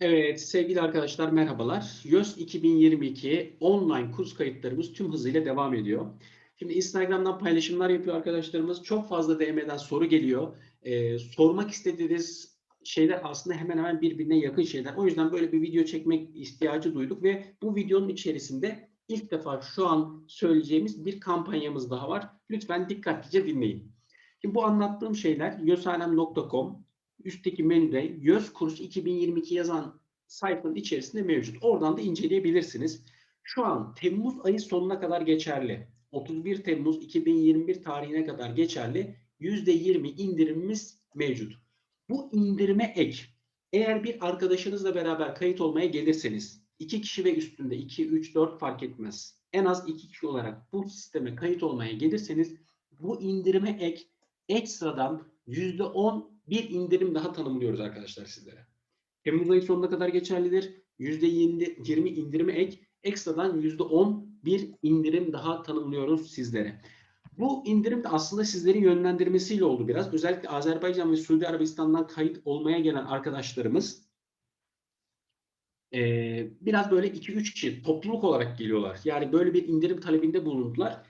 Evet sevgili arkadaşlar merhabalar. YÖS 2022 online kurs kayıtlarımız tüm hızıyla devam ediyor. Şimdi Instagram'dan paylaşımlar yapıyor arkadaşlarımız. Çok fazla DM'den soru geliyor. Ee, sormak istediğiniz şeyler aslında hemen hemen birbirine yakın şeyler. O yüzden böyle bir video çekmek ihtiyacı duyduk ve bu videonun içerisinde ilk defa şu an söyleyeceğimiz bir kampanyamız daha var. Lütfen dikkatlice dinleyin. Şimdi bu anlattığım şeyler yosanem.com üstteki menüde YÖS Kurs 2022 yazan sayfanın içerisinde mevcut. Oradan da inceleyebilirsiniz. Şu an Temmuz ayı sonuna kadar geçerli. 31 Temmuz 2021 tarihine kadar geçerli %20 indirimimiz mevcut. Bu indirime ek eğer bir arkadaşınızla beraber kayıt olmaya gelirseniz 2 kişi ve üstünde 2, 3, 4 fark etmez. En az 2 kişi olarak bu sisteme kayıt olmaya gelirseniz bu indirime ek ekstradan %10 bir indirim daha tanımlıyoruz arkadaşlar sizlere. Temmuz ayı sonuna kadar geçerlidir. %20 indirime ek, ekstradan %10 bir indirim daha tanımlıyoruz sizlere. Bu indirim de aslında sizlerin yönlendirmesiyle oldu biraz. Özellikle Azerbaycan ve Suudi Arabistan'dan kayıt olmaya gelen arkadaşlarımız biraz böyle 2-3 kişi topluluk olarak geliyorlar. Yani böyle bir indirim talebinde bulundular.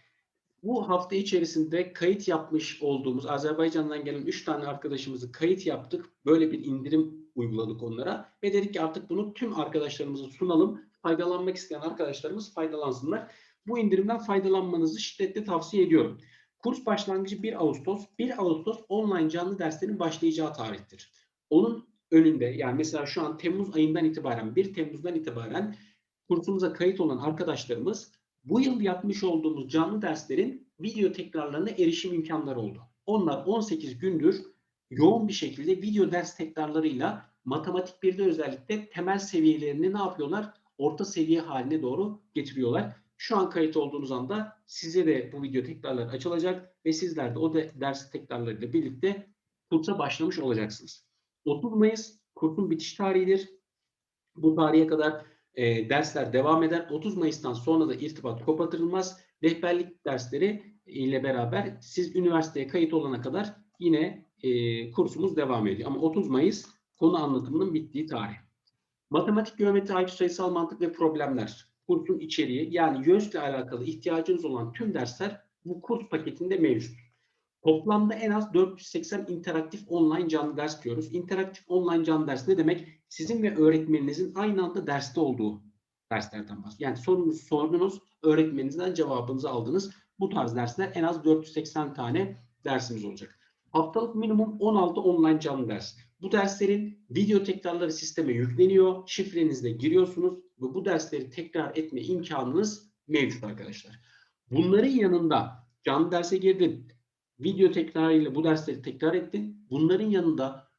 Bu hafta içerisinde kayıt yapmış olduğumuz Azerbaycan'dan gelen 3 tane arkadaşımızı kayıt yaptık. Böyle bir indirim uyguladık onlara ve dedik ki artık bunu tüm arkadaşlarımıza sunalım. Faydalanmak isteyen arkadaşlarımız faydalansınlar. Bu indirimden faydalanmanızı şiddetle tavsiye ediyorum. Kurs başlangıcı 1 Ağustos. 1 Ağustos online canlı derslerin başlayacağı tarihtir. Onun önünde yani mesela şu an Temmuz ayından itibaren 1 Temmuz'dan itibaren kursumuza kayıt olan arkadaşlarımız bu yıl yapmış olduğumuz canlı derslerin video tekrarlarına erişim imkanları oldu. Onlar 18 gündür yoğun bir şekilde video ders tekrarlarıyla matematik 1'de özellikle temel seviyelerini ne yapıyorlar? Orta seviye haline doğru getiriyorlar. Şu an kayıt olduğunuz anda size de bu video tekrarları açılacak ve sizler de o de ders tekrarlarıyla birlikte kursa başlamış olacaksınız. 30 Mayıs kursun bitiş tarihidir. Bu tarihe kadar e, dersler devam eder. 30 Mayıs'tan sonra da irtibat kopartılmaz. Rehberlik dersleri ile beraber siz üniversiteye kayıt olana kadar yine e, kursumuz devam ediyor. Ama 30 Mayıs konu anlatımının bittiği tarih. Matematik, geometri, IQ, sayısal mantık ve problemler. Kursun içeriği yani YÖS ile alakalı ihtiyacınız olan tüm dersler bu kurs paketinde mevcut. Toplamda en az 480 interaktif online canlı ders diyoruz. İnteraktif online canlı ders ne demek? Sizin ve öğretmeninizin aynı anda derste olduğu derslerden bahsediyoruz. Yani sorunuzu sordunuz, öğretmeninizden cevabınızı aldınız. Bu tarz dersler en az 480 tane dersimiz olacak. Haftalık minimum 16 online canlı ders. Bu derslerin video tekrarları sisteme yükleniyor. Şifrenizle giriyorsunuz ve bu dersleri tekrar etme imkanınız mevcut arkadaşlar. Bunların yanında canlı derse girdin, video tekrarıyla bu dersleri tekrar ettin. Bunların yanında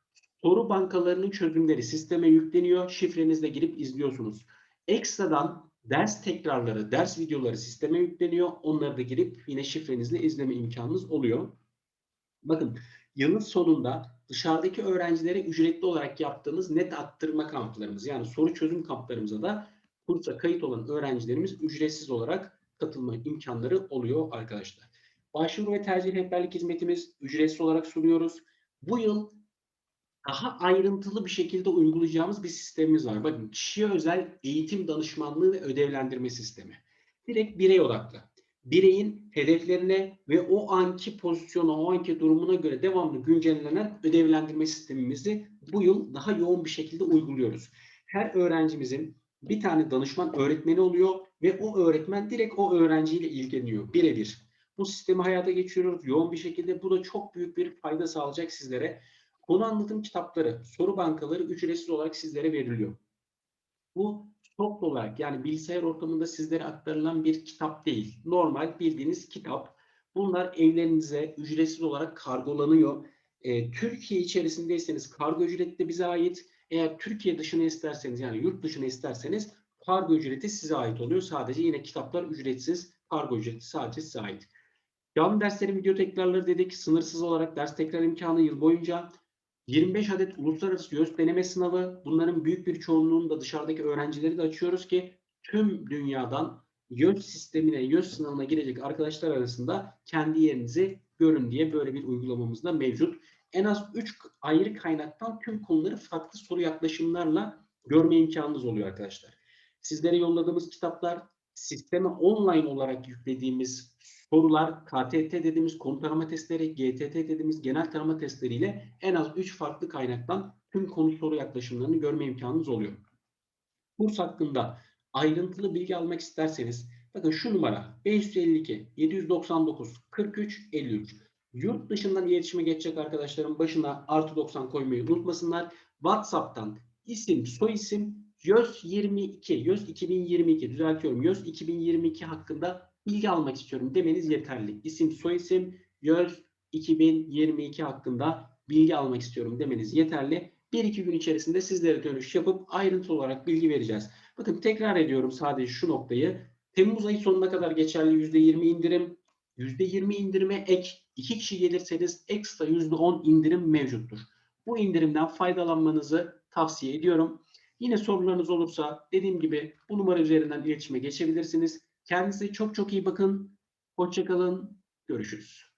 soru bankalarının çözümleri sisteme yükleniyor. Şifrenizle girip izliyorsunuz. Ekstradan ders tekrarları, ders videoları sisteme yükleniyor. Onları da girip yine şifrenizle izleme imkanınız oluyor. Bakın yılın sonunda dışarıdaki öğrencilere ücretli olarak yaptığımız net attırma kamplarımız yani soru çözüm kamplarımıza da kursa kayıt olan öğrencilerimiz ücretsiz olarak katılma imkanları oluyor arkadaşlar. Başvuru ve tercih rehberlik hizmetimiz ücretsiz olarak sunuyoruz. Bu yıl daha ayrıntılı bir şekilde uygulayacağımız bir sistemimiz var. Bakın kişiye özel eğitim danışmanlığı ve ödevlendirme sistemi. Direkt birey odaklı. Bireyin hedeflerine ve o anki pozisyona, o anki durumuna göre devamlı güncellenen ödevlendirme sistemimizi bu yıl daha yoğun bir şekilde uyguluyoruz. Her öğrencimizin bir tane danışman öğretmeni oluyor ve o öğretmen direkt o öğrenciyle ilgileniyor birebir. Bu sistemi hayata geçiriyoruz yoğun bir şekilde. Bu da çok büyük bir fayda sağlayacak sizlere. Konu anlatım kitapları, soru bankaları ücretsiz olarak sizlere veriliyor. Bu toplu olarak yani bilgisayar ortamında sizlere aktarılan bir kitap değil. Normal bildiğiniz kitap. Bunlar evlerinize ücretsiz olarak kargolanıyor. E, Türkiye içerisindeyseniz kargo ücreti de bize ait. Eğer Türkiye dışına isterseniz yani yurt dışına isterseniz kargo ücreti size ait oluyor. Sadece yine kitaplar ücretsiz, kargo ücreti sadece size ait. Canlı derslerin video tekrarları dedik. Sınırsız olarak ders tekrar imkanı yıl boyunca 25 adet uluslararası YÖS deneme sınavı. Bunların büyük bir çoğunluğunu da dışarıdaki öğrencileri de açıyoruz ki tüm dünyadan YÖS sistemine, YÖS sınavına girecek arkadaşlar arasında kendi yerinizi görün diye böyle bir uygulamamız da mevcut. En az 3 ayrı kaynaktan tüm konuları farklı soru yaklaşımlarla görme imkanınız oluyor arkadaşlar. Sizlere yolladığımız kitaplar sisteme online olarak yüklediğimiz sorular, KTT dediğimiz konu tarama testleri, GTT dediğimiz genel tarama testleriyle en az 3 farklı kaynaktan tüm konu soru yaklaşımlarını görme imkanınız oluyor. Kurs hakkında ayrıntılı bilgi almak isterseniz bakın şu numara 552 799 43 53. Yurt dışından iletişime geçecek arkadaşlarım başına artı 90 koymayı unutmasınlar. WhatsApp'tan isim, soyisim, YÖS 22, YÖS 2022 düzeltiyorum. YÖS 2022 hakkında bilgi almak istiyorum demeniz yeterli. İsim, soyisim, YÖS 2022 hakkında bilgi almak istiyorum demeniz yeterli. Bir iki gün içerisinde sizlere dönüş yapıp ayrıntı olarak bilgi vereceğiz. Bakın tekrar ediyorum sadece şu noktayı. Temmuz ayı sonuna kadar geçerli %20 indirim. %20 indirime ek 2 kişi gelirseniz ekstra %10 indirim mevcuttur. Bu indirimden faydalanmanızı tavsiye ediyorum. Yine sorularınız olursa dediğim gibi bu numara üzerinden iletişime geçebilirsiniz. Kendinize çok çok iyi bakın. Hoşçakalın. Görüşürüz.